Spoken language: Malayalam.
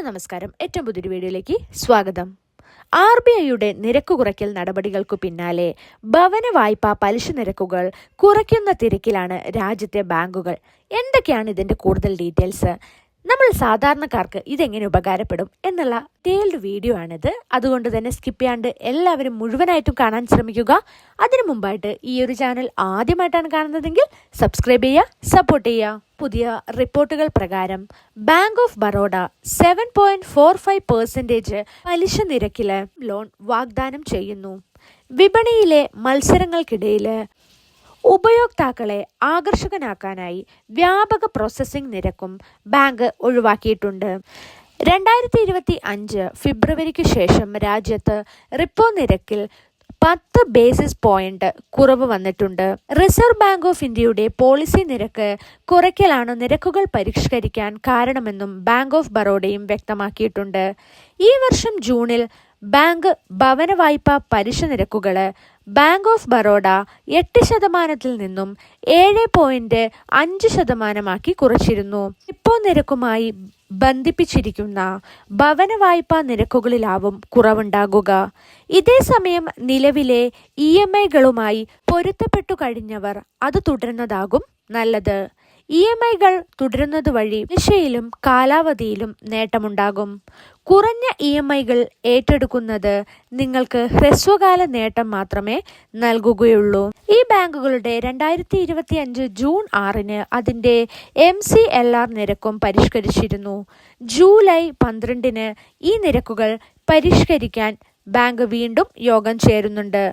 ഹലോ നമസ്കാരം. ഏറ്റവും പുതിയൊരു വീഡിയോയിലേക്ക് സ്വാഗതം. ആർ ബി ഐയുടെ നിരക്ക് കുറയ്ക്കൽ നടപടികൾക്കു പിന്നാലെ ഭവന വായ്പാ പലിശ നിരക്കുകൾ കുറയ്ക്കുന്ന തിരക്കിലാണ് രാജ്യത്തെ ബാങ്കുകൾ. എന്തൊക്കെയാണ് ഇതിന്റെ കൂടുതൽ ഡീറ്റെയിൽസ്? നമ്മൾ സാധാരണക്കാർക്ക് ഇതെങ്ങനെ ഉപകാരപ്പെടും എന്നുള്ള ഡീറ്റെയിൽഡ് വീഡിയോ ആണിത്. അതുകൊണ്ട് തന്നെ സ്കിപ്പ് ചെയ്യാണ്ട് എല്ലാവരും മുഴുവനായിട്ടും കാണാൻ ശ്രമിക്കുക. അതിനു മുമ്പായിട്ട് ഈ ഒരു ചാനൽ ആദ്യമായിട്ടാണ് കാണുന്നതെങ്കിൽ സബ്സ്ക്രൈബ് ചെയ്യുക സപ്പോർട്ട് ചെയ്യുക. പുതിയ റിപ്പോർട്ടുകൾ പ്രകാരം bank of Baroda seven point four five percentage പലിശ നിരക്കിൽ ലോൺ വാഗ്ദാനം ചെയ്യുന്നു. വിപണിയിലെ മത്സരങ്ങൾക്കിടയിൽ ഉപയോക്താക്കളെ ആകർഷകനാക്കാനായി വ്യാപക പ്രോസസ്സിംഗ് നിരക്കും ബാങ്ക് ഒഴിവാക്കിയിട്ടുണ്ട്. രണ്ടായിരത്തി ഇരുപത്തി അഞ്ച് ഫെബ്രുവരിക്ക് ശേഷം രാജ്യത്ത് റിപ്പോ നിരക്കിൽ പത്ത് ബേസിസ് പോയിന്റ് കുറവ് വന്നിട്ടുണ്ട്. റിസർവ് ബാങ്ക് ഓഫ് ഇന്ത്യയുടെ പോളിസി നിരക്ക് കുറയ്ക്കലാണ് നിരക്കുകൾ പരിഷ്കരിക്കാൻ കാരണമെന്നും ബാങ്ക് ഓഫ് ബറോഡയും വ്യക്തമാക്കിയിട്ടുണ്ട്. ഈ വർഷം ജൂണിൽ ബാങ്ക് ഭവന വായ്പ പലിശ നിരക്കുകൾ ബാങ്ക് ഓഫ് ബറോഡ എട്ട് ശതമാനത്തിൽ നിന്നും ഏഴ് പോയിന്റ് അഞ്ച് ശതമാനമാക്കി കുറച്ചിരുന്നു. ഇപ്പോൾ നിരക്കുമായി ബന്ധിപ്പിച്ചിരിക്കുന്ന ഭവന വായ്പാ നിരക്കുകളിലാവും കുറവുണ്ടാകുക. ഇതേസമയം നിലവിലെ ഇ എം ഐകളുമായി പൊരുത്തപ്പെട്ടു കഴിഞ്ഞവർ അത് തുടരുന്നതാകും നല്ലത്. ഇ എം ഐകൾ തുടരുന്നത് വഴി ദിശയിലും കാലാവധിയിലും നേട്ടമുണ്ടാകും. കുറഞ്ഞ ഇ എം ഐകൾ ഏറ്റെടുക്കുന്നത് നിങ്ങൾക്ക് ഹ്രസ്വകാല നേട്ടം മാത്രമേ നൽകുകയുള്ളൂ. ഈ ബാങ്കുകളുടെ രണ്ടായിരത്തി ഇരുപത്തി അഞ്ച് ജൂൺ ആറിന് അതിന്റെ എം സി എൽ ആർ നിരക്കും പരിഷ്കരിച്ചിരുന്നു. ജൂലൈ പന്ത്രണ്ടിന് ഈ നിരക്കുകൾ പരിഷ്കരിക്കാൻ ബാങ്ക് വീണ്ടും യോഗം ചേരുന്നുണ്ട്.